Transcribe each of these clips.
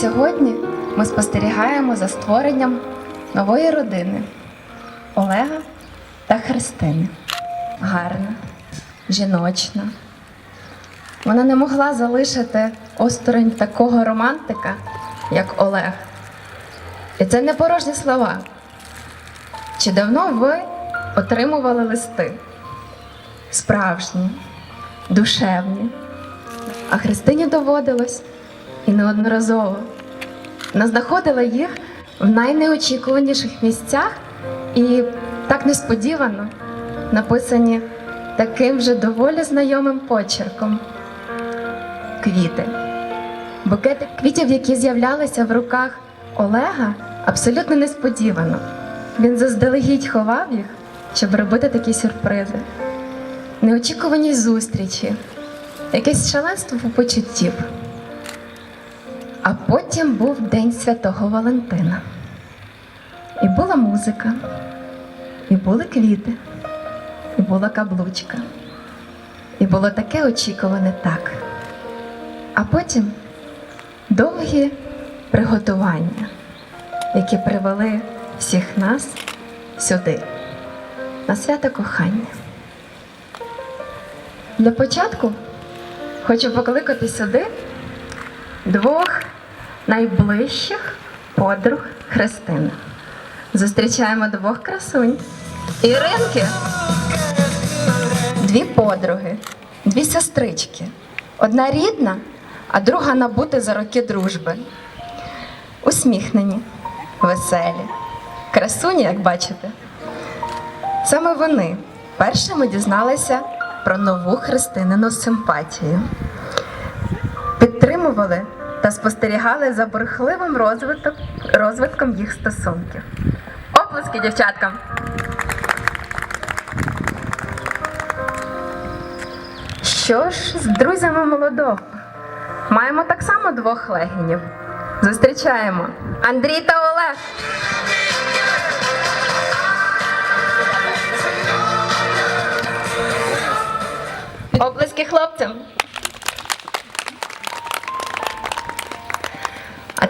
сьогодні ми спостерігаємо за створенням нової родини Олега та Христини. Гарна, жіночна. Вона не могла залишити осторонь такого романтика, як Олег. І це не порожні слова. Чи давно ви отримували листи? Справжні, душевні. А Христині доводилось і неодноразово. Вона знаходила їх в найнеочікуваніших місцях і так несподівано написані таким вже доволі знайомим почерком. Квіти. Букети квітів, які з'являлися в руках Олега, абсолютно несподівано. Він заздалегідь ховав їх, щоб робити такі сюрпризи. Неочікувані зустрічі, якесь шаленство почуттів. Потім був День Святого Валентина. І була музика, і були квіти, і була каблучка. І було таке очікуване так. А потім довгі приготування, які привели всіх нас сюди, на свято кохання. Для початку хочу покликати сюди двох найближчих подруг Христини. Зустрічаємо двох красунь. Іринки. Дві подруги, дві сестрички. Одна рідна, а друга набута за роки дружби. Усміхнені, веселі, красуні, як бачите. Саме вони першими дізналися про нову Христинину симпатію підтримували та спостерігали за бурхливим розвитком, розвитком їх стосунків. Оплески дівчаткам! Що ж з друзями молодого? Маємо так само двох легінів. Зустрічаємо Андрій та Олег. Оплески хлопцям.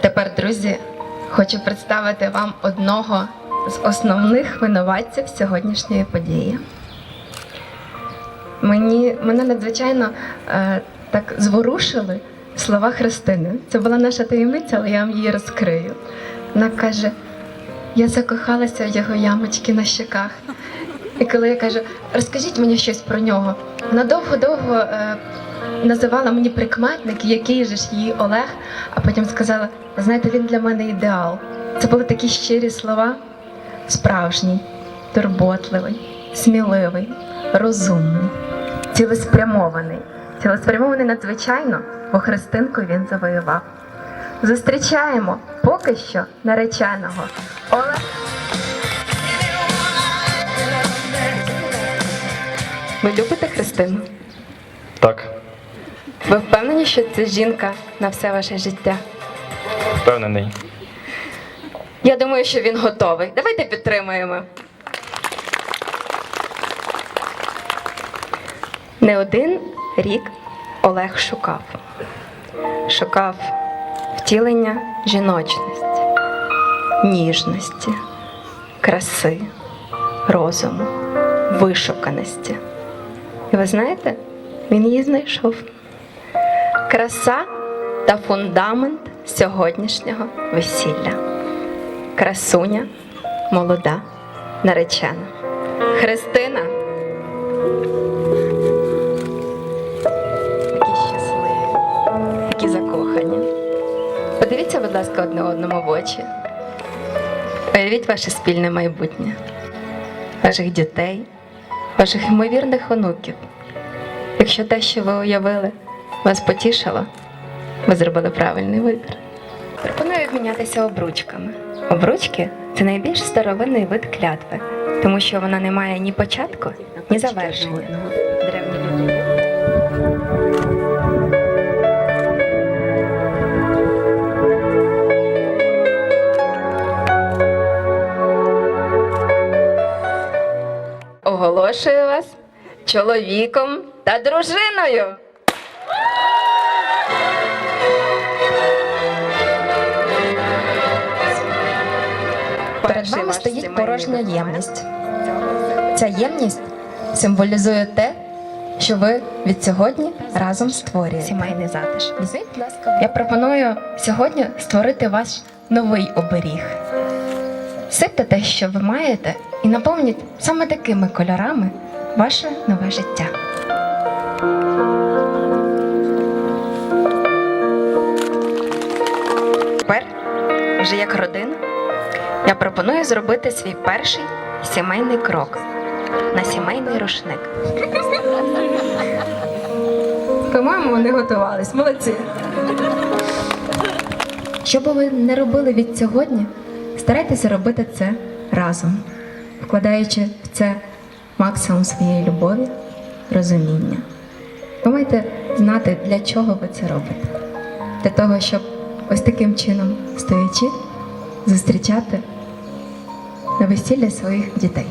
Тепер, друзі, хочу представити вам одного з основних винуватців сьогоднішньої події. Мені, мене надзвичайно е, так зворушили слова Христини. Це була наша таємниця, але я вам її розкрию. Вона каже: я закохалася в його ямочки на щеках. І коли я кажу, розкажіть мені щось про нього, вона довго-довго е, називала мені прикметник, який же ж її Олег, а потім сказала: знаєте, він для мене ідеал. Це були такі щирі слова, справжній, турботливий, сміливий, розумний, цілеспрямований. Цілеспрямований надзвичайно, бо Христинку він завоював. Зустрічаємо поки що нареченого Олега. Ви любите Христину? Так, Ви впевнені, що це жінка на все ваше життя? впевнений. Я думаю, що він готовий. Давайте підтримаємо. Не один рік Олег шукав. Шукав втілення жіночності, ніжності, краси, розуму, вишуканості. І ви знаєте, він її знайшов. Краса та фундамент сьогоднішнього весілля. Красуня, молода, наречена. Христина. Такі щасливі, такі закохані. Подивіться, будь ласка, одне одному в очі. Уявіть ваше спільне майбутнє, ваших дітей, ваших ймовірних онуків. Якщо те, що ви уявили, вас потішило, ви зробили правильний вибір. Пропоную обмінятися обручками. Обручки це найбільш старовинний вид клятви, тому що вона не має ні початку, ні завершення. Оголошую вас чоловіком та дружиною. Перед вами стоїть порожня ємність. Ця ємність символізує те, що ви від сьогодні разом створюєте. Сімейний затишок. Візьміть, будь ласка, Я пропоную сьогодні створити ваш новий оберіг. Сипте те, що ви маєте, і наповніть саме такими кольорами ваше нове життя. Тепер, вже як родина, я пропоную зробити свій перший сімейний крок на сімейний рушник. По-моєму, вони готувались. Молодці. Що би ви не робили від сьогодні, старайтеся робити це разом, вкладаючи в це максимум своєї любові, розуміння. Ви маєте знати, для чого ви це робите. Для того, щоб ось таким чином стоячи, зустрічати на весілля своїх дітей.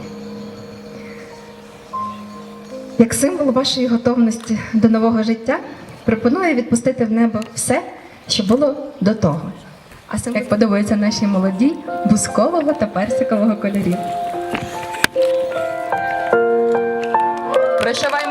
Як символ вашої готовності до нового життя, пропоную відпустити в небо все, що було до того. А саме, як подобається нашій молодій, бускового та персикового кольорів. Прощавай,